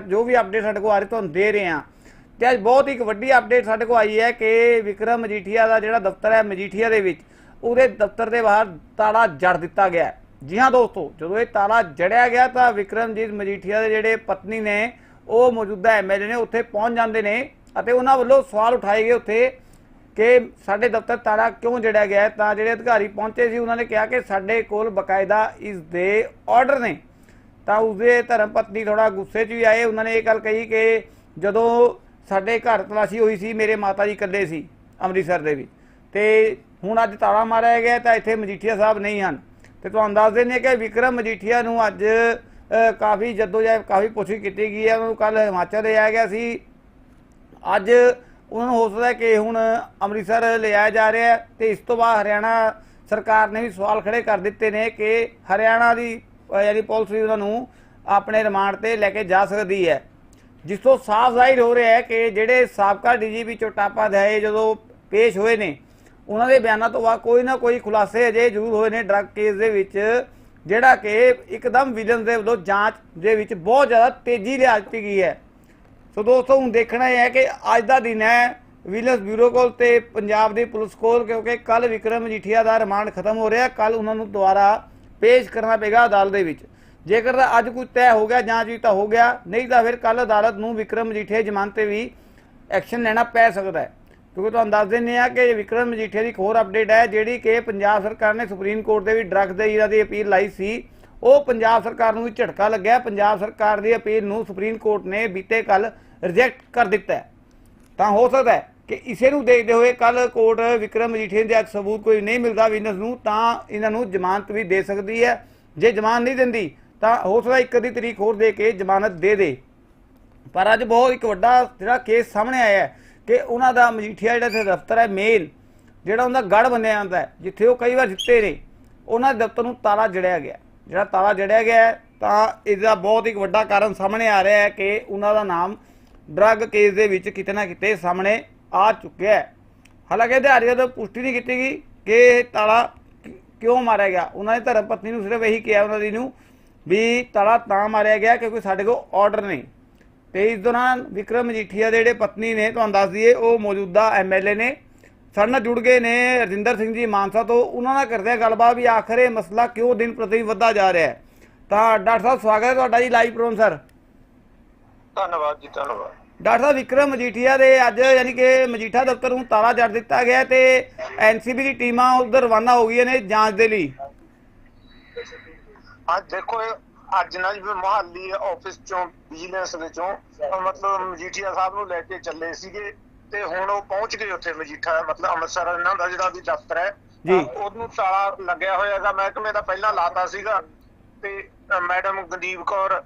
ਜੋ ਵੀ ਅਪਡੇਟ ਸਾਡੇ ਕੋਲ ਆ ਰਹੀ, ਤੁਹਾਨੂੰ ਦੇ ਰਹੇ ਹਾਂ। ਤੇ ਅੱਜ ਬਹੁਤ ਹੀ ਇੱਕ ਵੱਡੀ ਅਪਡੇਟ ਸਾਡੇ ਕੋਲ ਆਈ ਹੈ ਕਿ ਵਿਕਰਮ ਮਜੀਠੀਆ ਦਾ ਜਿਹੜਾ ਦਫ਼ਤਰ ਹੈ ਮਜੀਠੀਆ ਦੇ ਵਿੱਚ, ਉਹਦੇ ਦਫ਼ਤਰ ਦੇ ਬਾਹਰ ਤਾਲਾ ਜੜ ਦਿੱਤਾ ਗਿਆ ਜੀ ਹਾਂ ਦੋਸਤੋ, ਜਦੋਂ ਇਹ ਤਾਲਾ ਜੜਿਆ ਗਿਆ ਤਾਂ ਵਿਕਰਮਜੀਤ ਮਜੀਠੀਆ ਦੇ ਜਿਹੜੇ ਪਤਨੀ ਨੇ, ਉਹ ਮੌਜੂਦਾ ਐਮਐਲਏ ਨੇ, ਉੱਥੇ ਪਹੁੰਚ ਜਾਂਦੇ ਨੇ ਅਤੇ ਉਹਨਾਂ ਵੱਲੋਂ ਸਵਾਲ ਉਠਾਏ ਗਏ ਉੱਥੇ ਕਿ ਸਾਡੇ ਦਫ਼ਤਰ ਤਾਲਾ ਕਿਉਂ ਜੜਿਆ ਗਿਆ ਤਾਂ ਜਿਹੜੇ ਅਧਿਕਾਰੀ ਪਹੁੰਚੇ ਸੀ, ਉਹਨਾਂ ਨੇ ਕਿਹਾ ਕਿ ਸਾਡੇ ਕੋਲ ਬਕਾਇਦਾ ਇਸ ਦੇ ਆਰਡਰ ਨੇ। ਤਾਂ ਉਸਦੇ ਧਰਮ ਪਤਨੀ ਥੋੜਾ ਗੁੱਸੇ 'ਚ ਵੀ ਆਏ। ਉਹਨਾਂ ਨੇ ਇਹ ਗੱਲ ਕਹੀ ਕਿ ਜਦੋਂ ਸਾਡੇ ਘਰ ਤਲਾਸ਼ੀ ਹੋਈ ਸੀ ਮੇਰੇ ਮਾਤਾ ਜੀ ਇਕੱਲੇ ਸੀ ਅੰਮ੍ਰਿਤਸਰ ਦੇ ਵਿੱਚ। ਤੇ ਹੁਣ ਅੱਜ ਤਾਲਾ ਮਾਰਿਆ ਗਿਆ ਤਾਂ ਇੱਥੇ ਮਜੀਠੀਆ ਸਾਹਿਬ ਨਹੀਂ ਹਨ। ਤੇ ਤੁਹਾਨੂੰ ਦੱਸ ਦਿੰਦੇ ਕਿ ਵਿਕਰਮ ਮਜੀਠੀਆ ਨੂੰ ਅੱਜ ਅ, ਕਾਫੀ ਜਦੋਜਹਿਦ ਕਾਫੀ ਪੁੱਛਗਿੱਛ ਕੀਤੀ ਗਈ ਹੈ। ਉਹਨਾਂ ਨੂੰ ਕੱਲ ਹਿਮਾਚਲ ਲਿਆਇਆ ਗਿਆ ਸੀ। ਅੱਜ ਉਹਨਾਂ ਨੂੰ ਹੋ ਸਕਦਾ ਕਿ ਹੁਣ ਅੰਮ੍ਰਿਤਸਰ ਲਿਆਇਆ ਜਾ ਰਿਹਾ ਹੈ। ਤੇ ਇਸ ਤੋਂ ਬਾਅਦ ਹਰਿਆਣਾ ਸਰਕਾਰ ਨੇ ਵੀ ਸਵਾਲ ਖੜੇ ਕਰ ਦਿੱਤੇ ਨੇ ਕਿ ਹਰਿਆਣਾ ਦੀ ਯਾਨੀ ਪੁਲਿਸ ਵੀ ਉਹਨਾਂ ਨੂੰ ਆਪਣੇ ਰਿਮਾਂਡ ਤੇ ਲੈ ਕੇ ਜਾ ਸਕਦੀ ਹੈ। ਜਿਸ ਤੋਂ ਸਾਫ਼ ਜ਼ਾਹਿਰ ਹੋ ਰਿਹਾ ਹੈ ਕਿ ਜਿਹੜੇ ਸਾਬਕਾ ਡੀਜੀਪੀ ਚੋਟਾਪਾ ਦੇ ਜਦੋਂ ਪੇਸ਼ ਹੋਏ ਨੇ, ਉਹਨਾਂ ਦੇ ਬਿਆਨਾਂ ਤੋਂ ਬਾਅਦ ਕੋਈ ਨਾ ਕੋਈ ਖੁਲਾਸੇ ਅਜੇ ਜ਼ਰੂਰ ਹੋਏ ਨੇ ਡਰੱਗ ਕੇਸ ਦੇ ਵਿੱਚ, ਜਿਹੜਾ ਕਿ ਇੱਕਦਮ ਵਿਜਨ ਦੇ ਵੱਲੋਂ ਜਾਂਚ ਦੇ ਵਿੱਚ ਬਹੁਤ ਜ਼ਿਆਦਾ ਤੇਜ਼ੀ ਲਿਆ ਦਿੱਤੀ ਗਈ ਹੈ। ਸੋ ਦੋਸਤੋ, ਹੁਣ ਦੇਖਣਾ ਇਹ ਹੈ ਕਿ ਅੱਜ ਦਾ ਦਿਨ ਹੈ ਵਿਜੀਲੈਂਸ ਬਿਊਰੋ ਕੋਲ ਤੇ ਪੰਜਾਬ ਦੀ ਪੁਲਿਸ ਕੋਲ, ਕਿਉਂਕਿ ਕੱਲ ਵਿਕਰਮ ਮਜੀਠੀਆ ਦਾ ਰਿਮਾਂਡ ਖਤਮ ਹੋ ਰਿਹਾ। ਕੱਲ ਉਹਨਾਂ ਨੂੰ ਦੁਬਾਰਾ ਪੇਸ਼ ਕਰਨਾ ਪਏਗਾ ਅਦਾਲਤ ਦੇ ਵਿੱਚ। ਜੇਕਰ ਤਾਂ ਅੱਜ ਕੋਈ ਤੈਅ ਹੋ ਗਿਆ ਜਾਂਚ ਵੀ ਤਾਂ ਹੋ ਗਿਆ, ਨਹੀਂ ਤਾਂ ਫਿਰ ਕੱਲ ਅਦਾਲਤ ਨੂੰ ਵਿਕਰਮ ਮਜੀਠੀਆ ਦੀ ਜ਼ਮਾਨਤ ਤੇ ਵੀ ਐਕਸ਼ਨ ਲੈਣਾ ਪੈ ਸਕਦਾ ਹੈ। ਕਿਉਂਕਿ ਤੁਹਾਨੂੰ ਦੱਸ ਦਿੰਦੇ ਆ ਕਿ ਵਿਕਰਮ ਮਜੀਠੀਆ ਦੀ ਇੱਕ ਹੋਰ ਅਪਡੇਟ ਹੈ, ਜਿਹੜੀ ਕਿ ਪੰਜਾਬ ਸਰਕਾਰ ਨੇ ਸੁਪਰੀਮ ਕੋਰਟ ਦੇ ਵੀ ਡਰੱਗ ਦੇ ਇਹਨਾਂ ਦੀ ਅਪੀਲ ਲਾਈ ਸੀ। ਉਹ ਪੰਜਾਬ ਸਰਕਾਰ ਨੂੰ ਵੀ ਝਟਕਾ ਲੱਗਿਆ। ਪੰਜਾਬ ਸਰਕਾਰ ਦੀ ਅਪੀਲ ਨੂੰ ਸੁਪਰੀਮ ਕੋਰਟ ਨੇ ਬੀਤੇ ਕੱਲ ਰਿਜੈਕਟ ਕਰ ਦਿੱਤਾ ਤਾਂ ਹੋ ਸਕਦਾ ਹੈ ਕਿ ਇਸੇ ਨੂੰ ਦੇਖਦੇ ਹੋਏ ਕੱਲ ਕੋਰਟ ਵਿਕਰਮ ਮਜੀਠੀਆ ਦੇ ਅੱਜ ਸਬੂਤ ਕੋਈ ਨਹੀਂ ਮਿਲਦਾ ਵਿਨਸ ਨੂੰ, ਤਾਂ ਇਹਨਾਂ ਨੂੰ ਜ਼ਮਾਨਤ ਵੀ ਦੇ ਸਕਦੀ ਹੈ। ਜੇ ਜ਼ਮਾਨਤ ਨਹੀਂ ਦਿੰਦੀ, ਤਾਂ ਹੋ ਸਕਦਾ ਇੱਕ ਅੱਧੀ ਤਰੀਕ ਹੋਰ ਦੇ ਕੇ ਜ਼ਮਾਨਤ ਦੇ ਦੇ। ਪਰ ਅੱਜ ਬਹੁਤ ਇੱਕ ਵੱਡਾ ਜਿਹੜਾ ਕੇਸ ਸਾਹਮਣੇ ਆਇਆ ਹੈ ਕਿ ਉਹਨਾਂ ਦਾ ਮਜੀਠੀਆ ਜਿਹੜਾ ਇੱਥੇ ਦਫ਼ਤਰ ਹੈ, ਮੇਲ, ਜਿਹੜਾ ਉਹਨਾਂ ਦਾ ਗੜ ਬੰਨਿਆ ਜਾਂਦਾ ਹੈ, ਜਿੱਥੇ ਉਹ ਕਈ ਵਾਰ ਜਿੱਤੇ ਨੇ, ਉਹਨਾਂ ਦੇ ਦਫ਼ਤਰ ਨੂੰ ਤਾਲਾ ਜੜਿਆ ਗਿਆ। ਜਿਹੜਾ ਤਾਲਾ ਜੜਿਆ ਗਿਆ ਤਾਂ ਇਸ ਬਹੁਤ ਇੱਕ ਵੱਡਾ ਕਾਰਨ ਸਾਹਮਣੇ ਆ ਰਿਹਾ ਹੈ ਕਿ ਉਹਨਾਂ ਦਾ ਨਾਮ ਡਰੱਗ ਕੇਸ ਦੇ ਵਿੱਚ ਕਿਤੇ ਨਾ ਕਿਤੇ ਸਾਹਮਣੇ ਆ ਚੁੱਕਿਆ ਹੈ। ਹਾਲਾਂਕਿ ਅਧਿਕਾਰੀਆਂ ਤੋਂ ਪੁਸ਼ਟੀ ਨਹੀਂ ਕੀਤੀ ਗਈ ਕਿ ਇਹ ਤਾਲਾ ਕਿਉਂ ਮਾਰਿਆ ਗਿਆ। ਉਹਨਾਂ ਨੇ ਧਰਮ ਪਤਨੀ ਨੂੰ ਸਿਰਫ ਇਹੀ ਕਿਹਾ ਉਹਨਾਂ ਦੀ ਨੂੰ ਵੀ ਤਾਲਾ ਤਾਂ ਮਾਰਿਆ ਗਿਆ ਕਿਉਂਕਿ ਸਾਡੇ ਕੋਲ ਆਰਡਰ ਨਹੀਂ। ਤੇ ਇਸ ਦੌਰਾਨ ਵਿਕਰਮ ਮਜੀਠੀਆ ਦੇ ਜਿਹੜੇ ਪਤਨੀ ਨੇ, ਤੁਹਾਨੂੰ ਦੱਸ ਦਈਏ, ਉਹ ਮੌਜੂਦਾ ਐਮਐਲਏ ਨੇ, ਸਾਡੇ ਨਾਲ ਜੁੜ ਗਏ ਨੇ ਰਜਿੰਦਰ ਸਿੰਘ ਜੀ ਮਾਨਸਾ ਤੋਂ। ਉਹਨਾਂ ਨਾਲ ਕਰਦੇ ਆ ਗੱਲਬਾਤ ਵੀ ਆਖਰ ਇਹ ਮਸਲਾ ਕਿਉਂ ਦਿਨ ਪ੍ਰਤੀ ਵੱਧਦਾ ਜਾ ਰਿਹਾ ਹੈ। ਤਾਂ ਡਾਕਟਰ ਸਾਹਿਬ, ਸਵਾਗਤ ਹੈ ਤੁਹਾਡਾ ਜੀ ਲਾਈਵ ਪ੍ਰੋਗਰਾਮ ਸਰ ਧੰਨਵਾਦ ਜੀ, ਧੰਨਵਾਦ। ਡਾਕਟਰ ਸਾਹਿਬ ਵਿਕਰਮ ਮਜੀਠੀਆ ਦੇ ਅੱਜ ਯਾਨੀ ਕਿ ਮਜੀਠਾ ਦਫ਼ਤਰ ਨੂੰ ਤਾਲਾ ਜੜ ਦਿੱਤਾ ਗਿਆ ਤੇ ਐਨਸੀਬੀ ਦੀ ਟੀਮਾਂ ਉਧਰ ਰਵਾਨਾ ਹੋ ਗਈਆਂ ਨੇ ਜਾਂਚ ਦੇ ਲਈ ਅੱਜ ਦੇਖੋ ਅੱਜ ਨਾ ਜਿਵੇਂ ਮਹਾਲੀ ਆਫਿਸ ਚੋਂ ਵਿਜੀਲੈਂਸ ਦੇ ਚੋਂ ਮਤਲਬ ਮਜੀਠੀਆ ਸਾਹਿਬ ਨੂੰ ਲੈ ਕੇ ਚੱਲੇ ਸੀਗੇ ਤੇ ਹੁਣ ਉਹ ਪਹੁੰਚ ਗਏ ਉੱਥੇ ਮਜੀਠਾ ਮਤਲਬ ਅੰਮ੍ਰਿਤਸਰ ਇਹਨਾਂ ਦਾ ਜਿਹੜਾ ਵੀ ਦਫ਼ਤਰ ਹੈ ਜੀ। ਉਹਨੂੰ ਤਾਲਾ ਲੱਗਿਆ ਹੋਇਆ ਹੈਗਾ ਮਹਿਕਮੇ ਦਾ ਪਹਿਲਾਂ ਲਾਤਾ ਸੀਗਾ ਤੇ ਮੈਡਮ ਗੰਦੀਪ ਕੌਰ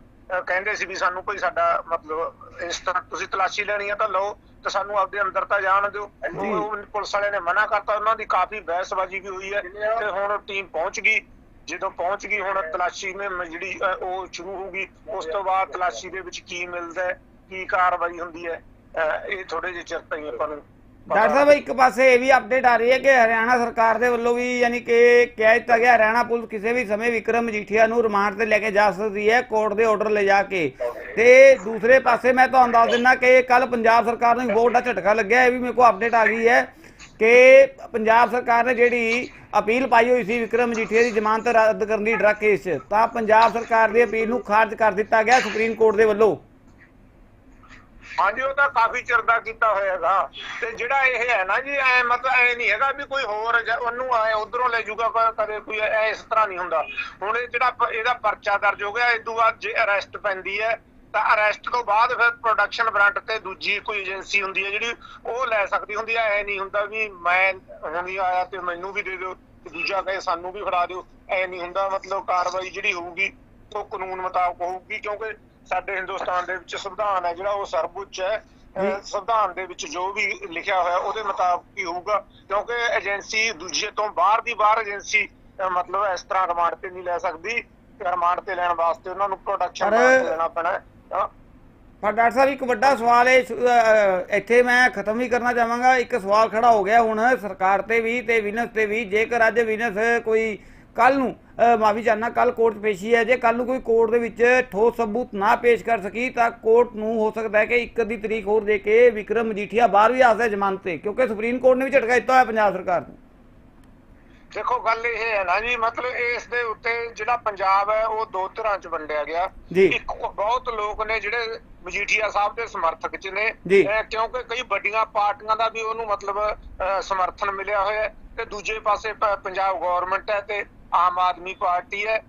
ਕਹਿੰਦੇ ਸੀ ਵੀ ਸਾਨੂੰ ਕੋਈ ਸਾਡਾ ਮਤਲਬ ਇਸ ਤਰ੍ਹਾਂ ਤੁਸੀਂ ਤਲਾਸ਼ੀ ਲੈਣੀ ਆ ਤਾਂ ਲਓ ਤੇ ਸਾਨੂੰ ਆਪਦੇ ਅੰਦਰ ਤਾਂ ਜਾਣ ਦਿਓ। ਉਹ ਪੁਲਿਸ ਵਾਲਿਆਂ ਨੇ ਮਨਾ ਕਰਤਾ ਉਹਨਾਂ ਦੀ ਕਾਫੀ ਬਹਿਸਬਾਜ਼ੀ ਵੀ ਹੋਈ ਹੈ ਤੇ ਹੁਣ ਟੀਮ ਪਹੁੰਚ ਗਈ। ਜਦੋਂ ਪਹੁੰਚ ਗਈ ਹੁਣ ਤਲਾਸ਼ੀ ਨੇ ਮ- ਜਿਹੜੀ ਉਹ ਸ਼ੁਰੂ ਹੋਊਗੀ। ਉਸ ਤੋਂ ਬਾਅਦ ਤਲਾਸ਼ੀ ਦੇ ਵਿੱਚ ਕੀ ਮਿਲਦਾ ਹੈ ਕੀ ਕਾਰਵਾਈ ਹੁੰਦੀ ਹੈ ਇਹ ਥੋੜੇ ਜਿਹੇ ਚਿਰ ਤਾਈਂ ਆਪਾਂ ਨੂੰ ਡਾਕਟਰ ਸਾਹਿਬ ਇੱਕ ਪਾਸੇ ਇਹ ਵੀ ਅਪਡੇਟ ਆ ਰਹੀ ਹੈ ਕਿ ਹਰਿਆਣਾ ਸਰਕਾਰ ਦੇ ਵੱਲੋਂ ਵੀ ਯਾਨੀ ਕਿ ਕਹਿ ਦਿੱਤਾ ਗਿਆ ਹਰਿਆਣਾ ਪੁਲਿਸ ਕਿਸੇ ਵੀ ਸਮੇਂ ਵਿਕਰਮ ਮਜੀਠੀਆ ਨੂੰ ਰਿਮਾਂਡ ਤੇ ਲੈ ਕੇ ਜਾ ਸਕਦੀ ਹੈ ਕੋਰਟ ਦੇ ਆਰਡਰ ਲੈ ਜਾ ਕੇ। ਤੇ ਦੂਸਰੇ ਪਾਸੇ ਮੈਂ ਤੁਹਾਨੂੰ ਦੱਸ ਦਿੰਦਾ ਕਿ ਕੱਲ ਪੰਜਾਬ ਸਰਕਾਰ ਨੂੰ ਬਹੁਤ ਵੱਡਾ ਝਟਕਾ ਲੱਗਿਆ ਇਹ ਵੀ ਮੇਰੇ ਕੋਲ ਅਪਡੇਟ ਆ ਗਈ ਹੈ ਕਿ ਪੰਜਾਬ ਸਰਕਾਰ ਨੇ ਜਿਹੜੀ ਅਪੀਲ ਪਾਈ ਹੋਈ ਸੀ ਵਿਕਰਮ ਮਜੀਠੀਆ ਦੀ ਜ਼ਮਾਨਤ ਰੱਦ ਕਰਨ ਦੀ ਡਰੱਗ ਕੇਸ ਤਾਂ ਪੰਜਾਬ ਸਰਕਾਰ ਦੀ ਅਪੀਲ ਨੂੰ ਖਾਰਜ ਕਰ ਦਿੱਤਾ ਗਿਆ ਸੁਪਰੀਮ ਕੋਰਟ ਦੇ ਵੱਲੋਂ। ਹਾਂਜੀ, ਉਹ ਤਾਂ ਕਾਫੀ ਚਿਰ ਦਾ ਕੀਤਾ ਹੋਇਆਗਾ। ਤੇ ਜਿਹੜਾ ਇਹ ਹੈ ਨਾ ਜੀ, ਐ ਮਤਲਬ ਐ ਨਹੀਂ ਹੈਗਾ ਵੀ ਕੋਈ ਹੋਰ ਉਹਨੂੰ ਐ ਉਧਰੋਂ ਲੈ ਜਾਊਗਾ ਕਦੇ ਕੋਈ ਐ ਇਸ ਤਰ੍ਹਾਂ ਨਹੀਂ ਹੁੰਦਾ। ਹੁਣ ਇਹ ਜਿਹੜਾ ਇਹਦਾ ਪਰਚਾ ਦਰਜ ਹੋ ਗਿਆ, ਇਸ ਤੋਂ ਬਾਅਦ ਜੇ ਅਰੈਸਟ ਪੈਂਦੀ ਹੈ, ਤਾਂ ਅਰੈਸਟ ਤੋਂ ਬਾਅਦ ਫਿਰ ਪ੍ਰੋਡਕਸ਼ਨ ਫਰੰਟ ਤੇ ਦੂਜੀ ਕੋਈ ਏਜੰਸੀ ਹੁੰਦੀ ਹੈ ਜਿਹੜੀ ਉਹ ਲੈ ਸਕਦੀ ਹੁੰਦੀ ਹੈ। ਐ ਨਹੀਂ ਹੁੰਦਾ ਵੀ ਮੈਂ ਹੁਣੀ ਆਇਆ ਤੇ ਮੈਨੂੰ ਵੀ ਦੇ ਦਿਓ, ਤੇ ਦੂਜਾ ਕਹੇ ਸਾਨੂੰ ਵੀ ਫੜਾ ਦਿਓ। ਐ ਨਹੀਂ ਹੁੰਦਾ, ਮਤਲਬ ਕਾਰਵਾਈ ਜਿਹੜੀ ਹੋਊਗੀ, ਉਹ ਕਾਨੂੰਨ ਮੁਤਾਬਕ ਹੋਊਗੀ, ਕਿਉਂਕਿ ਸਾਡੇ ਹਿੰਦੁਸਤਾਨ ਦੇ ਵਿੱਚ ਸੰਵਿਧਾਨ ਹੈ ਜਿਹੜਾ ਉਹ ਸਰਵਉੱਚ ਹੈ। ਸੰਵਿਧਾਨ ਦੇ ਵਿੱਚ ਜੋ ਵੀ ਲਿਖਿਆ ਹੋਇਆ ਉਹਦੇ ਮੁਤਾਬਕ ਹੀ ਹੋਊਗਾ। ਕਿਉਂਕਿ ਏਜੰਸੀ ਦੂਜੇ ਤੋਂ ਬਾਹਰ ਦੀ ਬਾਹਰ ਏਜੰਸੀ ਮਤਲਬ ਇਸ ਤਰ੍ਹਾਂ ਰਿਮਾਂਡ ਤੇ ਨਹੀਂ ਲੈ ਸਕਦੀ। ਰਿਮਾਂਡ ਤੇ ਲੈਣ ਵਾਸਤੇ ਉਹਨਾਂ ਨੂੰ ਪ੍ਰੋਡਕਸ਼ਨ ਪਰ- ਲੈਣਾ ਪੈਣਾ। ਪਰ ਡਾਕਟਰ ਸਾਹਿਬ ਇੱਕ ਵੱਡਾ ਸਵਾਲ ਹੈ ਸ਼ੁ- ਅਹ ਇੱਥੇ ਮੈਂ ਖਤਮ ਵੀ ਕਰਨਾ ਚਾਹਾਂਗਾ। ਇੱਕ ਸਵਾਲ ਖੜਾ ਹੋ ਗਿਆ ਹੁਣ ਸਰਕਾਰ ਤੇ ਵੀ ਤੇ ਵਿਨਸ ਤੇ ਵੀ। ਜੇਕਰ ਅੱਜ ਵਿਨਸ ਕੋਈ ਕੱਲ ਨੂੰ ਮਾਫੀ ਚਾਹਨਾ ਕੱਲ ਕੋਰਟ ਪੇਸ਼ੀ ਹੈ। ਜੇ ਕੱਲ ਨੂੰ ਕੋਈ ਕੋਰਟ ਦੇ ਵਿੱਚ ਠੋਸ ਸਬੂਤ ਨਾ ਪੇਸ਼ ਕਰ ਸਕੀ ਤਾਂ ਕੋਰਟ ਨੂੰ ਹੋ ਸਕਦਾ ਹੈ ਕਿ ਇੱਕ ਦੀ ਤਰੀਕ ਹੋਰ ਦੇ ਕੇ ਵਿਕਰਮ ਮਜੀਠੀਆ ਬਾਹਰ ਵੀ ਆ ਸਕਦਾ ਜ਼ਮਾਨਤ ਤੇ ਕਿਉਂਕਿ ਸੁਪਰੀਮ ਕੋਰਟ ਨੇ ਵੀ ਝਟਕਾ ਦਿੱਤਾ ਹੋਇਆ ਪੰਜਾਬ ਸਰਕਾਰ ਨੂੰ। ਦੇਖੋ ਗੱਲ ਇਹ ਹੈ ਨਾ ਜੀ ਮਤਲਬ ਇਸ ਦੇ ਉੱਤੇ ਜਿਹੜਾ ਪੰਜਾਬ ਹੈ ਉਹ ਦੋ ਤਰ੍ਹਾਂ ਚ ਵੰਡਿਆ ਗਿਆ। ਇੱਕ ਬਹੁਤ ਲੋਕ ਨੇ ਜਿਹੜੇ ਮਜੀਠੀਆ ਸਾਹਿਬ ਦੇ ਸਮਰਥਕ ਚ ਨੇ ਕਿਉਂਕਿ ਕਈ ਵੱਡੀਆਂ ਪਾਰਟੀਆਂ ਦਾ ਵੀ ਉਹਨੂੰ ਮਤਲਬ ਸਮਰਥਨ ਮਿਲਿਆ ਹੋਇਆ ਤੇ ਦੂਜੇ ਪਾਸੇ ਪੰਜਾਬ ਗਵਰਨਮੈਂਟ ਹੈ ਤੇ ਆਮ ਆਦਮੀ ਪਾਰਟੀ ਹੈ।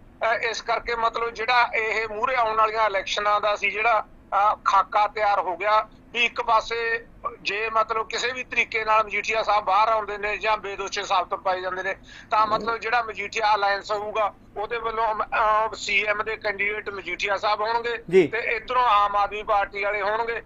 ਇਸ ਕਰਕੇ ਮਤਲਬ ਜਿਹੜਾ ਇਹ ਮੂਹਰੇ ਆਉਣ ਵਾਲੀਆਂ ਇਲੈਕਸ਼ਨਾਂ ਦਾ ਸੀ ਜਿਹੜਾ ਖਾਕਾ ਤਿਆਰ ਹੋ ਗਿਆ ਵੀ ਇੱਕ ਪਾਸੇ ਜੇ ਮਤਲਬ ਕਿਸੇ ਵੀ ਤਰੀਕੇ ਨਾਲ ਮਜੀਠੀਆ ਸਾਹਿਬ ਬਾਹਰ ਆਉਂਦੇ ਨੇ ਜਾਂ ਬੇਦੋਸ਼ੇ ਸਾਬਤ ਪਾਏ ਜਾਂਦੇ ਨੇ ਤਾਂ ਮਤਲਬ ਜਿਹੜਾ ਮਜੀਠੀਆ ਅਲਾਈਅੰਸ ਹੋਊਗਾ ਉਹਦੇ ਵੱਲੋਂ ਸੀਐਮ ਦੇ ਕੈਂਡੀਡੇਟ ਮਜੀਠੀਆ ਸਾਹਿਬ ਹੋਣਗੇ। ਤੇ ਇਧਰੋਂ ਆਮ ਆਦਮੀ ਪਾਰਟੀ ਵਾਲੇ ਹੋਣਗੇ।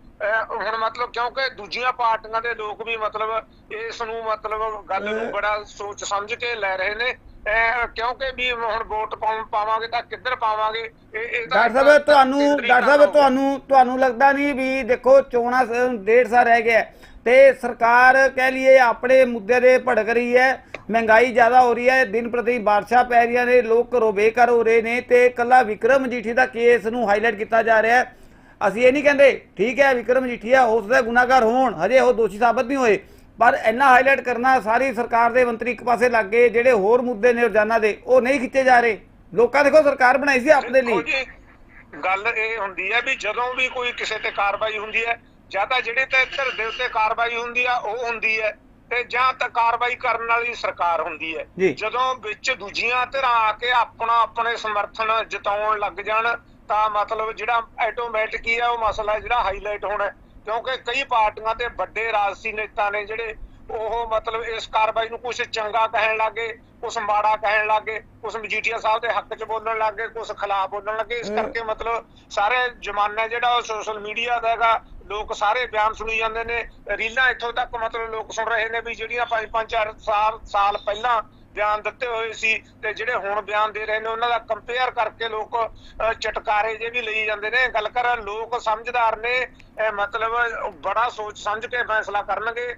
ਹੁਣ ਮਤਲਬ ਕਿਉਂਕਿ ਦੂਜੀਆਂ ਪਾਰਟੀਆਂ ਦੇ ਲੋਕ ਵੀ ਮਤਲਬ ਇਸ ਨੂੰ ਮਤਲਬ ਗੱਲ ਨੂੰ ਬੜਾ ਸੋਚ ਸਮਝ ਕੇ ਲੈ ਰਹੇ ਨੇ। ਕਿਉਂਕਿ ਵੀ ਹੁਣ ਵੋਟ ਪਾਵਾਂਗੇ ਤਾਂ ਕਿੱਧਰ ਪਾਵਾਂਗੇ? ਇਹ ਡਾਕਟਰ ਸਾਹਿਬ ਤੁਹਾਨੂੰ ਡਾਕਟਰ ਸਾਹਿਬ। ਤੁਹਾਨੂੰ ਤੁਹਾਨੂੰ ਲੱਗਦਾ ਨਹੀਂ ਵੀ ਦੇਖੋ ਚੋਣਾਂ ਡੇਢ ਸਾਲ ਰਹਿ ਗਿਆ। ਤੇ ਸਰਕਾਰ ਕਹਿ ਲਈਏ ਆਪਣੇ ਮੁੱਦੇ ਦੇ ਭੜਕ ਰਹੀ ਹੈ ਮਹਿੰਗਾਈ ਜ਼ਿਆਦਾ ਹੋ ਰਹੀ ਹੈ ਦਿਨ ਪ੍ਰਤੀ ਬਾਰਿਸ਼ਾਂ ਪੈ ਰਹੀਆਂ ਨੇ ਲੋਕ ਘਰੋਂ ਬੇਘਰ ਹੋ ਰਹੇ ਨੇ ਤੇ ਕੱਲਾ ਵਿਕਰਮ ਮਜੀਠੀ ਦਾ ਕੇਸ ਨੂੰ ਹਾਈਲਾਈਟ ਕੀਤਾ ਜਾ ਰਿਹਾ ਹੈ। ਅਸੀਂ ਇਹ ਨਹੀਂ ਕਹਿੰਦੇ ਠੀਕ ਹੈ ਵਿਕਰਮ ਮਜੀਠੀਆ ਹੋ ਸਕਦਾ ਗੁਨਾਹਗਾਰ ਹੋਣ ਹਜੇ ਉਹ ਦੋਸ਼ੀ ਸਾਬਤ ਨਹੀਂ ਹੋਏ। ਪਰ ਇੰਨਾ ਹਾਈਲਾਈਟ ਕਰਨਾ ਸਾਰੀ ਸਰਕਾਰ ਦੇ ਮੰਤਰੀ ਇੱਕ ਪਾਸੇ ਲੱਗ ਗਏ ਜਿਹੜੇ ਹੋਰ ਮੁੱਦੇ ਨੇ ਰੋਜ਼ਾਨਾ ਦੇ ਉਹ ਨਹੀਂ ਖਿੱਚੇ ਜਾ ਰਹੇ ਲੋਕਾਂ ਦੇਖੋ ਸਰਕਾਰ ਬਣਾਈ ਸੀ ਆਪਣੇ ਲਈ ਗੱਲ ਇਹ ਹੁੰਦੀ ਹੈ ਵੀ ਜਦੋਂ ਵੀ ਕੋਈ ਕਿਸੇ ਤੇ ਕਾਰਵਾਈ ਹੁੰਦੀ ਹੈ ਜਾਂ ਤਾਂ ਜਿਹੜੇ ਤੇ ਧਿਰ ਦੇ ਉੱਤੇ ਕਾਰਵਾਈ ਹੁੰਦੀ ਆ ਉਹ ਹੁੰਦੀ ਹੈ ਤੇ ਜਾਂ ਤਾਂ ਕਾਰਵਾਈ ਕਰਨ ਵਾਲੀ ਸਰਕਾਰ ਹੁੰਦੀ। ਹੈ ਜਦੋਂ ਵਿੱਚ ਦੂਜੀਆਂ ਧਿਰਾਂ ਆ ਕੇ ਆਪਣਾ ਆਪਣੇ ਸਮਰਥਨ ਜਤਾਉਣ ਲੱਗ ਜਾਣ ਤਾਂ ਮਤਲਬ ਜਿਹੜਾ ਆਟੋਮੈਟਿਕ ਹੀ ਆ ਉਹ ਮਸਲਾ ਜਿਹੜਾ ਹਾਈਲਾਈਟ ਹੋਣਾ। ਕਿਉਂਕਿ ਕਈ ਪਾਰਟੀਆਂ ਤੇ ਵੱਡੇ ਰਾਜਸੀ ਨੇਤਾ ਨੇ ਜਿਹੜੇ ਉਹ ਮਤਲਬ ਇਸ ਕਾਰਵਾਈ ਨੂੰ ਕੁਝ ਚੰਗਾ ਕਹਿਣ ਲੱਗੇ ਕੁਝ ਮਾੜਾ ਕਹਿਣ ਲੱਗੇ ਕੁਝ ਮਜੀਠੀਆ ਸਾਹਿਬ ਦੇ ਹੱਕ 'ਚ ਬੋਲਣ ਲੱਗੇ ਕੁਝ ਖਿਲਾਫ ਬੋਲਣ ਲੱਗੇ। ਇਸ ਕਰਕੇ ਮਤਲਬ ਸਾਰੇ ਜਮਾਨਾ ਜਿਹੜਾ ਉਹ ਸੋਸ਼ਲ ਮੀਡੀਆ ਦਾ ਹੈਗਾ ਲੋਕ ਸਾਰੇ ਬਿਆਨ ਸੁਣੀ ਜਾਂਦੇ ਨੇ। ਰੀਲਾਂ ਇੱਥੋਂ ਤੱਕ ਮਤਲਬ ਲੋਕ ਸੁਣ ਰਹੇ ਨੇ ਵੀ ਜਿਹੜੀਆਂ ਪੰਜ ਪੰਜ ਚਾਰ ਸਾਲ ਸਾਲ ਪਹਿਲਾਂ ਬਿਆਨ ਦਿੱਤੇ ਹੋਏ ਸੀ ਤੇ ਜਿਹੜੇ ਹੁਣ ਬਿਆਨ ਦੇ ਰਹੇ ਨੇ ਉਹਨਾਂ ਦਾ ਕੰਪੇਅਰ ਕਰਕੇ ਲੋਕ ਚਟਕਾਰੇ ਜੇ ਵੀ ਲਈ ਜਾਂਦੇ ਨੇ। ਗੱਲ ਕਰ ਲੋਕ ਸਮਝਦਾਰ ਨੇ ਇਹ ਮਤਲਬ ਬੜਾ ਸੋਚ ਸਮਝ ਕੇ ਫੈਸਲਾ ਕਰਨਗੇ।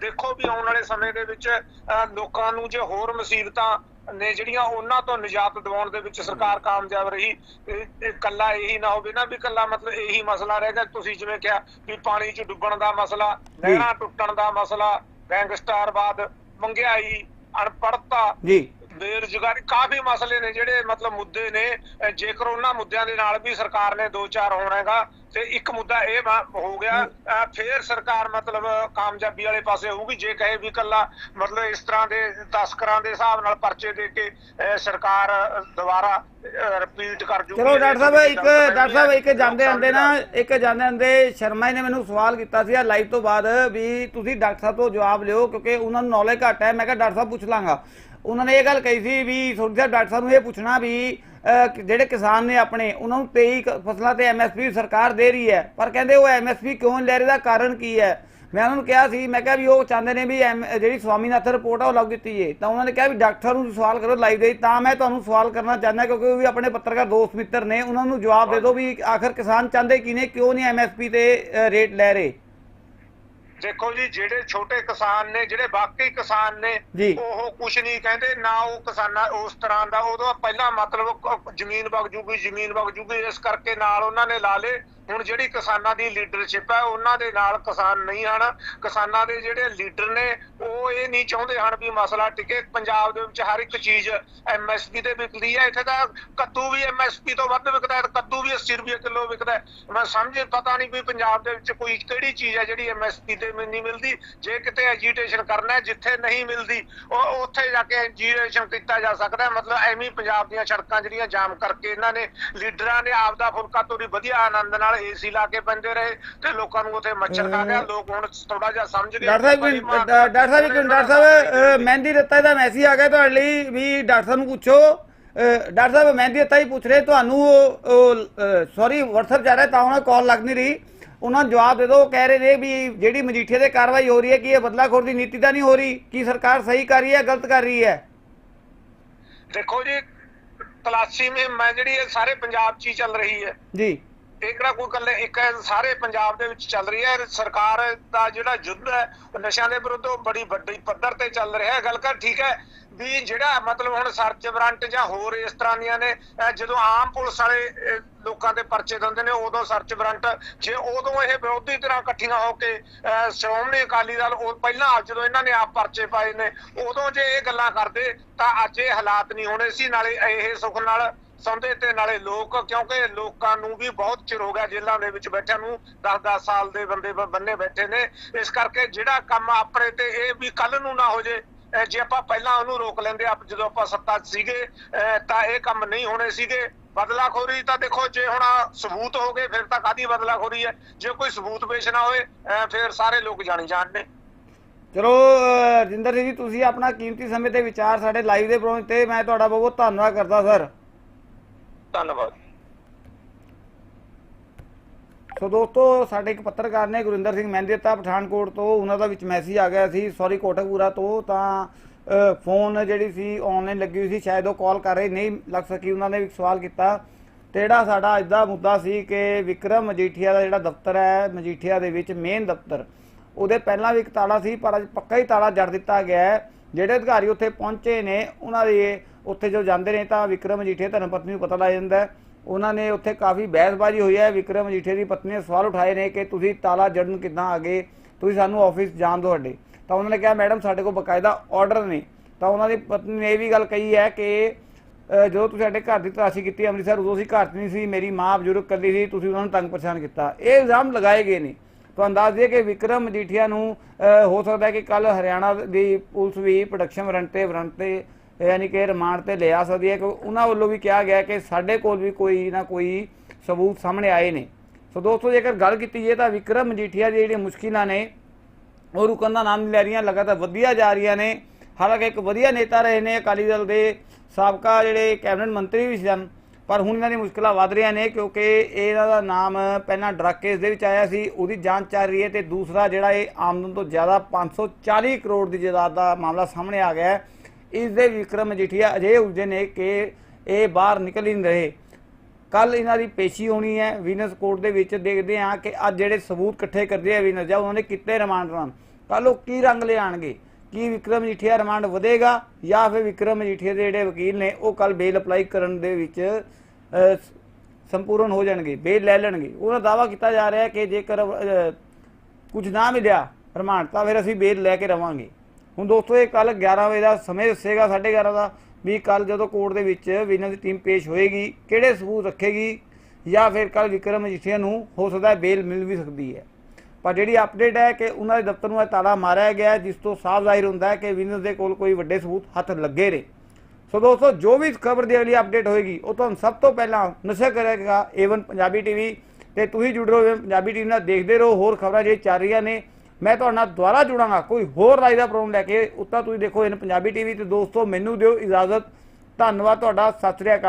ਦੇਖੋ ਵੀ ਆਉਣ ਵਾਲੇ ਸਮੇਂ ਦੇ ਵਿੱਚ ਲੋਕਾਂ ਨੂੰ ਜੇ ਹੋਰ ਮੁਸੀਬਤਾਂ ਨੇ ਜਿਹੜੀਆਂ ਉਹਨਾਂ ਤੋਂ ਨਿਜਾਤ ਦਿਵਾਉਣ ਦੇ ਵਿੱਚ ਸਰਕਾਰ ਕਾਮਯਾਬ ਰਹੀ ਇਹ ਇਹ ਕੱਲਾ ਇਹੀ ਨਾ ਹੋਵੇ ਨਾ ਵੀ ਕੱਲਾ ਮਤਲਬ ਇਹੀ ਮਸਲਾ ਰਹੇਗਾ ਤੁਸੀਂ ਜਿਵੇਂ ਕਿਹਾ ਵੀ ਪਾਣੀ 'ਚ ਡੁੱਬਣ ਦਾ ਮਸਲਾ ਨਹਿਰਾਂ ਟੁੱਟਣ ਦਾ ਮਸਲਾ ਗੈਂਗਸਟਰਵਾਦ ਮੰਗਿਆਈ ਅਨਪੜ੍ਹਤਾ ਜੀ। ਬੇਰੁਜ਼ਗਾਰੀ ਕਾਫੀ ਮਸਲੇ ਨੇ ਜਿਹੜੇ ਮਤਲਬ ਮੁੱਦੇ ਨੇ। ਜੇਕਰ ਉਹਨਾਂ ਮੁੱਦਿਆਂ ਦੇ ਨਾਲ ਵੀ ਸਰਕਾਰ ਨੇ ਦੋ ਚਾਰ ਹੋਣਾ ਹੈਗਾ ਤੇ ਇੱਕ ਮੁੱਦਾ ਇਹ ਹੋ ਗਿਆ ਫੇਰ ਸਰਕਾਰ ਮਤਲਬ ਕਾਮਯਾਬੀ ਵਾਲੇ ਪਾਸੇ ਹੋਊਗੀ। ਜੇ ਕਹੇ ਵੀ ਕੱਲਾ ਮਤਲਬ ਇਸ ਤਰ੍ਹਾਂ ਦੇ ਤਸਕਰਾਂ ਦੇ ਹਿਸਾਬ ਨਾਲ ਪਰਚੇ ਦੇ ਕੇ ਸਰਕਾਰ ਦੁਬਾਰਾ ਰਿਪੀਟ ਕਰ ਜੂਗੀ ਚਲੋ ਡਾਕਟਰ ਸਾਹਿਬ ਇੱਕ ਡਾਕਟਰ ਸਾਹਿਬ ਇੱਕ ਜਾਂਦੇ ਆਂਦੇ ਨਾ ਇੱਕ ਜਾਂਦੇ ਆਂਦੇ ਸ਼ਰਮਾ ਜੀ ਨੇ ਮੈਨੂੰ ਸਵਾਲ ਕੀਤਾ ਸੀ ਲਾਈਵ ਤੋਂ ਬਾਅਦ ਵੀ ਤੁਸੀਂ ਡਾਕਟਰ ਸਾਹਿਬ ਤੋਂ ਜਵਾਬ ਲਿਓ ਕਿਉਂਕਿ ਉਹਨਾਂ ਨੂੰ ਨੌਲੇਜ ਘੱਟ ਹੈ। ਮੈਂ ਕਿਹਾ ਡਾਕਟਰ ਸਾਹਿਬ ਪੁੱਛ ਲਾਂਗਾ। ਉਹਨਾਂ ਨੇ ਇਹ ਗੱਲ ਕਹੀ ਸੀ ਵੀ ਥੋੜੀ ਸਾਹਿਬ ਡਾਕਟਰ ਸਾਹਿਬ ਨੂੰ ਇਹ ਪੁੱਛਣਾ ਵੀ ਜਿਹੜੇ ਕਿਸਾਨ ਨੇ ਆਪਣੇ, ਉਹਨਾਂ ਨੂੰ 23 ਕ- ਫਸਲਾਂ ਤੇ ਐਮਐਸਪੀ ਸਰਕਾਰ ਦੇ ਰਹੀ ਹੈ। ਪਰ ਕਹਿੰਦੇ ਉਹ ਐਮਐਸਪੀ ਕਿਉਂ ਨਹੀਂ ਲੈ ਰਹੇ ਦਾ ਕਾਰਨ ਕੀ ਹੈ? ਮੈਂ ਉਹਨਾਂ ਨੂੰ ਕਿਹਾ ਸੀ, ਮੈਂ ਕਿਹਾ ਵੀ ਉਹ ਚਾਹੁੰਦੇ ਨੇ ਵੀ ਐਮ- ਜਿਹੜੀ ਸਵਾਮੀਨਾਥਨ ਰਿਪੋਰਟ ਆ ਉਹ ਲਾਗੂ ਕੀਤੀ ਜੇ ਤਾਂ ਉਹਨਾਂ ਨੇ ਕਿਹਾ ਵੀ ਡਾਕਟਰ ਨੂੰ ਸਵਾਲ ਕਰੋ ਲਾਈਵ ਦੇ ਤਾਂ ਮੈਂ ਤੁਹਾਨੂੰ ਸਵਾਲ ਕਰਨਾ ਚਾਹੁੰਦਾ ਕਿਉਂਕਿ ਉਹ ਵੀ ਆਪਣੇ ਪੱਤਰਕਾਰ ਦੋਸਤ ਮਿੱਤਰ ਨੇ, ਉਹਨਾਂ ਨੂੰ ਜਵਾਬ ਦੇ ਦਿਓ ਵੀ ਆਖਰ ਕਿਸਾਨ ਚਾਹੁੰਦੇ ਕੀ ਨੇ, ਕਿਉਂ ਨਹੀਂ ਐਮਐਸਪੀ ਤੇ ਰੇਟ ਲੈ ਰਹੇ। ਦੇਖੋ ਜੀ ਜਿਹੜੇ ਛੋਟੇ ਕਿਸਾਨ ਨੇ ਜਿਹੜੇ ਬਾਕੀ ਕਿਸਾਨ ਨੇ। ਉਹ ਕੁਝ ਨਹੀਂ ਕਹਿੰਦੇ ਨਾ ਉਹ ਕਿਸਾਨਾਂ ਉਸ ਤਰ੍ਹਾਂ ਦਾ ਉਦੋਂ ਪਹਿਲਾਂ ਮਤਲਬ ਜ਼ਮੀਨ ਵਗ ਜੂਗੀ ਜ਼ਮੀਨ ਵਗ ਜੂਗੀ ਇਸ ਕਰਕੇ ਨਾਲ ਉਹਨਾਂ ਨੇ ਲਾ ਲੇ ਹੁਣ ਜਿਹੜੀ ਕਿਸਾਨਾਂ ਦੀ ਲੀਡਰਸ਼ਿਪ ਹੈ ਉਹਨਾਂ ਦੇ ਨਾਲ ਕਿਸਾਨ ਨਹੀਂ ਹਨ। ਕਿਸਾਨਾਂ ਦੇ ਜਿਹੜੇ ਲੀਡਰ ਨੇ, ਉਹ ਇਹ ਨਹੀਂ ਚਾਹੁੰਦੇ ਹਨ ਵੀ ਮਸਲਾ ਟਿਕੇ। ਪੰਜਾਬ ਦੇ ਵਿੱਚ ਹਰ ਇੱਕ ਚੀਜ਼ ਐਮਐਸਪੀ ਤੇ ਵਿਕਦੀ ਹੈ। ਇੱਥੇ ਤਾਂ ਕੱਦੂ ਵੀ ਐਮਐਸਪੀ ਤੋਂ ਵੱਧ ਵਿਕਦਾ ਹੈ ਕੱਦੂ ਵੀ 80 ਰੁਪਏ ਕਿਲੋ ਵਿਕਦਾ ਮੈਂ ਸਮਝ, ਪਤਾ ਨਹੀਂ ਵੀ ਪੰਜਾਬ ਦੇ ਵਿੱਚ ਕੋਈ ਕਿਹੜੀ ਚੀਜ਼ ਹੈ ਜਿਹੜੀ ਐਮਐਸਪੀ ਤੇ ਨਹੀਂ ਮਿਲਦੀ। ਜੇ ਕਿਤੇ ਐਜੀਟੇਸ਼ਨ ਕਰਨਾ ਹੈ, ਜਿੱਥੇ ਨਹੀਂ ਮਿਲਦੀ, ਉਹ ਉੱਥੇ ਜਾ ਕੇ ਐਜੀਟੇਸ਼ਨ ਕੀਤਾ ਜਾ ਸਕਦਾ ਹੈ। ਮਤਲਬ ਐਵੇਂ ਪੰਜਾਬ ਦੀਆਂ ਸੜਕਾਂ ਜਿਹੜੀਆਂ ਜਾਮ ਕਰਕੇ ਇਹਨਾਂ ਨੇ, ਲੀਡਰਾਂ ਨੇ ਆਪਦਾ ਫੁਲਕਾ ਤੋੜੀ ਵਧੀਆ ਆਨੰਦ ਨਾਲ ਏਸੀ ਲਾ ਕੇ ਪੈਂਦੇ ਰਹੇ ਤੇ ਲੋਕਾਂ ਨੂੰ ਉੱਥੇ ਮੱਛਰ ਖਾ ਗਿਆ। ਲੋਕ ਹੁਣ ਥੋੜਾ ਜਿਹਾ ਸਮਝ ਗਏ ਡਾਕਟਰ ਸਾਹਿਬ ਡਾਕਟਰ ਸਾਹਿਬ ਇੱਕ ਡਾਕਟਰ ਸਾਹਿਬ ਮਹਿੰਦੀ ਦਿੱਤਾ ਦਾ ਮੈਸੇਜ ਆ ਗਿਆ ਤੁਹਾਡੇ ਲਈ ਵੀ ਡਾਕਟਰ ਸਾਹਿਬ ਨੂੰ ਪੁੱਛੋ। ਡਾਕਟਰ ਸਾਹਿਬ ਮਹਿੰਦੀ ਦਿੱਤਾ ਹੀ ਪੁੱਛ ਰਹੇ ਤੁਹਾਨੂੰ ਸੌਰੀ WhatsApp ਜਾ ਰਿਹਾ ਤਾਂ ਉਹਨਾਂ ਕਾਲ ਲੱਗ ਨਹੀਂ ਰਹੀ। ਉਹਨਾਂ ਜਵਾਬ ਦੇ ਦਿਓ ਕਹਿ ਰਹੇ ਨੇ ਵੀ ਜਿਹੜੀ ਮਜੀਠੀਆ ਤੇ ਕਾਰਵਾਈ ਹੋ ਰਹੀ ਹੈ ਕਿ ਇਹ ਬਦਲਾਖੋਰ ਦੀ ਨੀਤੀ ਤਾਂ ਨਹੀਂ ਹੋ ਰਹੀ ਕੀ ਸਰਕਾਰ ਸਹੀ ਕਰ ਰਹੀ ਹੈ ਗਲਤ ਕਰ ਰਹੀ ਹੈ? ਦੇਖੋ ਜੀ ਤਲਾਸ਼ੀ ਮੁਹਿੰਮ ਹੈ ਜਿਹੜੀ ਇਹ ਸਾਰੇ ਪੰਜਾਬ 'ਚ ਹੀ ਚੱਲ ਰਹੀ ਹੈ। ਜੀ। ਇਹ ਕਿਹੜਾ ਕੋਈ ਗੱਲ ਇੱਕ ਸਾਰੇ ਪੰਜਾਬ ਦੇ ਵਿੱਚ ਚੱਲ ਰਹੀ ਹੈ। ਸਰਕਾਰ ਦਾ ਜਿਹੜਾ ਯੁੱਧ ਹੈ ਉਹ ਨਸ਼ਿਆਂ ਦੇ ਵਿਰੁੱਧ ਉਹ ਬੜੀ ਵੱਡੀ ਪੱਧਰ ਤੇ ਚੱਲ ਰਿਹਾ ਹੈ। ਗੱਲ ਕਰ ਠੀਕ ਹੈ ਵੀ ਜਿਹੜਾ ਮਤਲਬ ਹੁਣ ਸਰਚ ਵਾਰੰਟ ਜਾਂ ਹੋਰ ਇਸ ਤਰ੍ਹਾਂ ਦੀਆਂ ਨੇ ਜਦੋਂ ਆਮ ਪੁਲਿਸ ਵਾਲੇ ਲੋਕਾਂ ਦੇ ਪਰਚੇ ਦਿੰਦੇ ਨੇ ਉਦੋਂ ਸਰਚ ਵਾਰੰਟ ਜੇ ਉਦੋਂ ਇਹ ਵਿਰੋਧੀ ਤਰ੍ਹਾਂ ਇਕੱਠੀਆਂ ਹੋ ਕੇ ਅਹ, ਸ਼੍ਰੋਮਣੀ ਅਕਾਲੀ ਦਲ ਉਹ ਪਹਿਲਾਂ ਜਦੋਂ ਇਹਨਾਂ ਨੇ ਆਪ ਪਰਚੇ ਪਾਏ ਨੇ ਉਦੋਂ ਜੇ ਇਹ ਗੱਲਾਂ ਕਰਦੇ ਤਾਂ ਅੱਜ ਇਹ ਹਾਲਾਤ ਨਹੀਂ ਹੋਣੇ ਸੀ ਨਾਲੇ ਇਹ ਸੁਖ ਨਾਲ ਸੌਂਦੇ ਤੇ ਨਾਲੇ ਲੋਕ, ਕਿਉਂਕਿ ਲੋਕਾਂ ਨੂੰ ਵੀ ਬਹੁਤ ਚਿਰ ਹੋ ਗਿਆ ਜੇਲ੍ਹਾਂ ਦੇ ਵਿੱਚ ਬੈਠਿਆਂ ਨੂੰ 10-10 ਸਾਲ ਦੇ ਬੰਦੇ ਬੰਨੇ ਬੈਠੇ ਨੇ। ਇਸ ਕਰਕੇ ਜਿਹੜਾ ਕੰਮ ਆਪਣੇ ਤੇ ਇਹ ਵੀ ਕੱਲ ਨੂੰ ਨਾ ਹੋ ਜੇ ਜੇ ਆਪਾਂ ਪਹਿਲਾਂ ਉਹਨੂੰ ਰੋਕ ਲੈਂਦੇ, ਆਪ ਜਦੋਂ ਆਪਾਂ ਸੱਤਾ 'ਚ ਸੀਗੇ ਤਾਂ ਇਹ ਕੰਮ ਨਹੀਂ ਹੋਣੇ ਸੀਗੇ। ਬਦਲਾਖੋਰੀ ਤਾਂ ਦੇਖੋ, ਜੇ ਹੁਣ ਸਬੂਤ ਹੋ ਗਏ, ਫਿਰ ਤਾਂ ਕਾਦੀ ਬਦਲਾਖੋਰੀ ਹੈ? ਜੇ ਕੋਈ ਸਬੂਤ ਪੇਸ਼ ਨਾ ਹੋਏ ਫਿਰ ਸਾਰੇ ਲੋਕ ਜਾਣੀ ਜਾਣ ਨੇ। ਚਲੋ ਰਜਿੰਦਰ ਸਿੰਘ ਜੀ, ਤੁਸੀਂ ਆਪਣਾ ਕੀਮਤੀ ਸਮੇਂ ਤੇ ਵਿਚਾਰ ਸਾਡੇ ਲਾਈਵ ਦੇ ਪ੍ਰੋਗਰਾਮ ਤੇ, ਮੈਂ ਤੁਹਾਡਾ ਬਹੁਤ ਬਹੁਤ ਧੰਨਵਾਦ ਕਰਦਾ, ਸਰ। ਧੰਨਵਾਦ। ਸੋ ਦੋਸਤੋ, ਸਾਡੇ ਇੱਕ ਪੱਤਰਕਾਰ ਨੇ ਗੁਰਿੰਦਰ ਸਿੰਘ ਮਹਿੰਦੀ ਦਿੱਤਾ ਪਠਾਨਕੋਟ ਤੋਂ। ਉਹਨਾਂ ਦਾ ਵਿੱਚ ਮੈਸੇਜ ਆ ਗਿਆ ਸੀ ਸੌਰੀ ਕੋਟਕਪੂਰਾ ਤੋਂ। ਤਾਂ ਫੋਨ ਜਿਹੜੀ ਸੀ ਆਨਲਾਈਨ ਲੱਗੀ ਹੋਈ ਸੀ। ਸ਼ਾਇਦ ਉਹ ਕਾਲ ਕਰ ਰਹੇ, ਨਹੀਂ ਲੱਗ ਸਕੀ। ਉਹਨਾਂ ਨੇ ਵੀ ਇੱਕ ਸਵਾਲ ਕੀਤਾ। ਤੇ ਜਿਹੜਾ ਸਾਡਾ ਅੱਜ ਦਾ ਮੁੱਦਾ ਸੀ ਕਿ ਵਿਕਰਮ ਮਜੀਠੀਆ ਦਾ ਜਿਹੜਾ ਦਫ਼ਤਰ ਹੈ, ਮਜੀਠੀਆ ਦੇ ਵਿੱਚ ਮੇਨ ਦਫ਼ਤਰ, ਉਹਦੇ ਪਹਿਲਾਂ ਵੀ ਇੱਕ ਤਾਲਾ ਸੀ, ਪਰ ਅੱਜ ਪੱਕਾ ਹੀ ਤਾਲਾ ਜੜ ਦਿੱਤਾ ਗਿਆ ਹੈ। ਜਿਹੜੇ ਅਧਿਕਾਰੀ ਉੱਥੇ ਪਹੁੰਚੇ ਨੇ, ਉਹਨਾਂ ਦੇ ਉੱਥੇ ਜਦੋਂ ਜਾਂਦੇ ਨੇ ਤਾਂ ਵਿਕਰਮ ਮਜੀਠੀਆ ਧਰਮ ਪਤਨੀ ਨੂੰ ਪਤਾ ਲੱਗ ਜਾਂਦਾ ਉਹਨਾਂ ਨੇ ਉੱਥੇ ਕਾਫੀ ਬਹਿਸਬਾਜ਼ੀ ਹੋਈ ਹੈ। ਵਿਕਰਮ ਮਜੀਠੀਆ ਦੀ ਪਤਨੀ ਨੇ ਸਵਾਲ ਉਠਾਏ ਨੇ ਕਿ ਤੁਸੀਂ ਤਾਲਾ ਜੜਨ ਕਿੱਦਾਂ ਆ ਗਏ ਤੁਸੀਂ ਸਾਨੂੰ ਆਫਿਸ ਜਾਣ ਦਿਓ ਸਾਡੇ। ਤਾਂ ਉਹਨਾਂ ਨੇ ਕਿਹਾ, ਮੈਡਮ, ਸਾਡੇ ਕੋਲ ਬਕਾਇਦਾ ਆਰਡਰ ਨੇ। ਤਾਂ ਉਹਨਾਂ ਦੀ ਪਤਨੀ ਨੇ ਇਹ ਵੀ ਗੱਲ ਕਹੀ ਹੈ ਕਿ ਜਦੋਂ ਤੁਸੀਂ ਸਾਡੇ ਘਰ ਦੀ ਤਲਾਸ਼ੀ ਕੀਤੀ, ਅੰਮ੍ਰਿਤਸਰ, ਉਦੋਂ ਅਸੀਂ ਘਰ 'ਚ ਨਹੀਂ ਸੀ। ਮੇਰੀ ਮਾਂ ਬਜ਼ੁਰਗ ਕੱਲੀ ਸੀ। ਤੁਸੀਂ ਉਹਨਾਂ ਨੂੰ ਤੰਗ ਪਰੇਸ਼ਾਨ ਕੀਤਾ। ਇਹ ਇਲਜ਼ਾਮ ਲਗਾਏ ਗਏ ਨੇ। ਤਾਂ ਅੰਦਾਜ਼ ਇਹ ਕਿ ਵਿਕਰਮ ਮਜੀਠੀਆ ਨੂੰ ਹੋ ਸਕਦਾ ਹੈ ਕਿ ਕੱਲ ਹਰਿਆਣਾ ਦੀ ਪੁਲਿਸ ਵੀ ਪ੍ਰੋਡਕਸ਼ਨ ਵਾਰੰਟ ਤੇ ਵਾਰੰਟ ਤੇ ਯਾਨੀ ਕਿ ਰਿਮਾਂਡ ਤੇ ਲਿਆ ਸਕਦੀ ਹੈ ਕਿ ਉਹਨਾਂ ਵੱਲੋਂ ਵੀ ਕਿਹਾ ਗਿਆ ਕਿ ਸਾਡੇ ਕੋਲ ਵੀ ਕੋਈ ਨਾ ਕੋਈ ਸਬੂਤ ਸਾਹਮਣੇ ਆਏ ਨੇ। ਸੋ ਦੋਸਤੋ, ਜੇਕਰ ਗੱਲ ਕੀਤੀ ਜੇ ਤਾਂ ਵਿਕਰਮ ਮਜੀਠੀਆ ਦੀ ਜਿਹੜੀਆਂ ਮੁਸ਼ਕਿਲਾਂ ਨੇ, ਉਹ ਰੁਕਣ ਦਾ ਨਾਮ ਨਹੀਂ ਲੈ ਰਹੀਆਂ, ਲਗਾਤਾਰ ਵਧੀਆ ਜਾ ਰਹੀਆਂ ਨੇ। ਹਾਲਾਂਕਿ ਇੱਕ ਵਧੀਆ ਨੇਤਾ ਰਹੇ ਨੇ ਅਕਾਲੀ ਦਲ ਦੇ ਸਾਬਕਾ ਜਿਹੜੇ ਕੈਬਨਿਟ ਮੰਤਰੀ ਵੀ ਸਨ, ਪਰ ਹੁਣ ਇਹਨਾਂ ਦੀ ਮੁਸ਼ਕਲਾਂ ਵੱਧ ਰਹੀਆਂ ਨੇ ਕਿਉਂਕਿ ਇਹਨਾਂ ਦਾ ਨਾਮ ਪਹਿਲਾਂ ਡਰੱਗ ਕੇਸ ਦੇ ਵਿੱਚ ਆਇਆ ਸੀ, ਉਹਦੀ ਜਾਂਚ ਚੱਲ ਰਹੀ ਹੈ ਤੇ ਦੂਸਰਾ ਜਿਹੜਾ ਇਹ ਆਮਦਨ ਤੋਂ ਜ਼ਿਆਦਾ 540 ਕਰੋੜ ਦੀ ਜਾਇਦਾਦ ਦਾ ਮਾਮਲਾ ਸਾਹਮਣੇ ਆ ਗਿਆ ਹੈ। ਇਸ ਦੇ ਵਿਕਰਮ ਮਜੀਠੀਆ ਅਜੇ ਉਲਝੇ ਨੇ ਕਿ ਇਹ ਬਾਹਰ ਨਿਕਲ ਹੀ ਨਹੀਂ ਰਹੇ। ਕੱਲ ਇਹਨਾਂ ਦੀ ਪੇਸ਼ੀ ਹੋਣੀ ਹੈ। ਵੀਨਸ ਕੋਰਟ ਦੇ ਵਿੱਚ ਦੇਖਦੇ ਹਾਂ ਕਿ ਅੱਜ ਜਿਹੜੇ ਸਬੂਤ ਇਕੱਠੇ ਕਰਦੇ ਆ ਵੀਨਸ, ਜਾਂ ਉਹਨਾਂ ਨੇ ਕਿਤੇ ਰਿਮਾਂਡ ਦੌਰਾਨ ਕੱਲ ਉਹ ਕੀ ਰੰਗ ਲਿਆਣਗੇ? ਕੀ ਵਿਕਰਮ ਮਜੀਠੀਆ ਰਿਮਾਂਡ ਵਧੇਗਾ? ਜਾਂ ਫਿਰ ਵਿਕਰਮ ਮਜੀਠੀਆ ਦੇ ਜਿਹੜੇ ਵਕੀਲ ਨੇ, ਉਹ ਕੱਲ ਬੇਲ ਅਪਲਾਈ ਕਰਨ ਦੇ ਵਿੱਚ ਸੰਪੂਰਨ ਹੋ ਜਾਣਗੇ, ਬੇਲ ਲੈ ਲੈਣਗੇ। ਉਹਨਾਂ ਦਾਵਾ ਕੀਤਾ ਜਾ ਰਿਹਾ ਹੈ ਕਿ ਜੇਕਰ ਕੁਝ ਨਾ ਮਿਲਿਆ ਰਿਮਾਂਡ, ਤਾਂ ਫਿਰ ਅਸੀਂ ਬੇਲ ਲੈ ਕੇ ਰਵਾਂਗੇ। ਹੁਣ ਦੋਸਤੋ, ਇਹ ਕੱਲ 11 ਵਜੇ ਦਾ ਸਮੇਂ ਦੱਸੇਗਾ 11:30 ਦਾ ਵੀ ਕੱਲ ਜਦੋਂ ਕੋਰਟ ਦੇ ਵਿੱਚ ਵਿਨਰ ਦੀ ਟੀਮ ਪੇਸ਼ ਹੋਏਗੀ, ਕਿਹੜੇ ਸਬੂਤ ਰੱਖੇਗੀ ਜਾਂ ਫਿਰ ਕੱਲ ਵਿਕਰਮ ਮਜੀਠੀਆ ਨੂੰ ਹੋ ਸਕਦਾ ਬੇਲ ਮਿਲ ਵੀ ਸਕਦੀ ਹੈ। ਪਰ ਜਿਹੜੀ ਅਪਡੇਟ ਹੈ ਕਿ ਉਹਨਾਂ ਦੇ ਦਫ਼ਤਰ ਨੂੰ ਇਹ ਤਾਲਾ ਮਾਰਿਆ ਗਿਆ ਜਿਸ ਤੋਂ ਸਾਫ਼ ਜ਼ਾਹਿਰ ਹੁੰਦਾ ਹੈ ਕਿ ਵਿਨਰ ਦੇ ਕੋਲ ਕੋਈ ਵੱਡੇ ਸਬੂਤ ਹੱਥ ਲੱਗੇ ਨੇ। ਸੋ ਦੋਸਤੋ, ਜੋ ਵੀ ਖਬਰ ਦੀ ਅਗਲੀ ਅਪਡੇਟ ਹੋਏਗੀ, ਉਹ ਤੁਹਾਨੂੰ ਸਭ ਤੋਂ ਪਹਿਲਾਂ ਨਸ਼ਰ ਕਰੇਗਾ ਏਵਨ ਪੰਜਾਬੀ ਟੀਵੀ ਤੇ। ਤੁਸੀਂ ਜੁੜ ਰਹੋ ਏਵਨ ਪੰਜਾਬੀ ਟੀਵੀ ਨਾਲ ਦੇਖਦੇ ਰਹੋ, ਹੋਰ ਖਬਰਾਂ ਜਿਹੜੀਆਂ ਚੱਲ ਰਹੀਆਂ ਨੇ ਮੈਂ ਤੁਹਾਡੇ ਨਾਲ ਦੁਬਾਰਾ ਜੁੜਾਂਗਾ। ਕੋਈ ਹੋਰ ਰਾਜ ਦਾ ਪ੍ਰੋਗਰਾਮ ਲੈ ਕੇ ਉੱਤਾ ਤੁਸੀਂ ਦੇਖੋ ਇਨ ਪੰਜਾਬੀ ਟੀਵੀ ਤੇ ਦੋਸਤੋ, ਮੈਨੂੰ ਦਿਓ ਇਜਾਜ਼ਤ। ਧੰਨਵਾਦ ਤੁਹਾਡਾ। ਸਤਿ ਸ੍ਰੀ ਅਕਾਲ।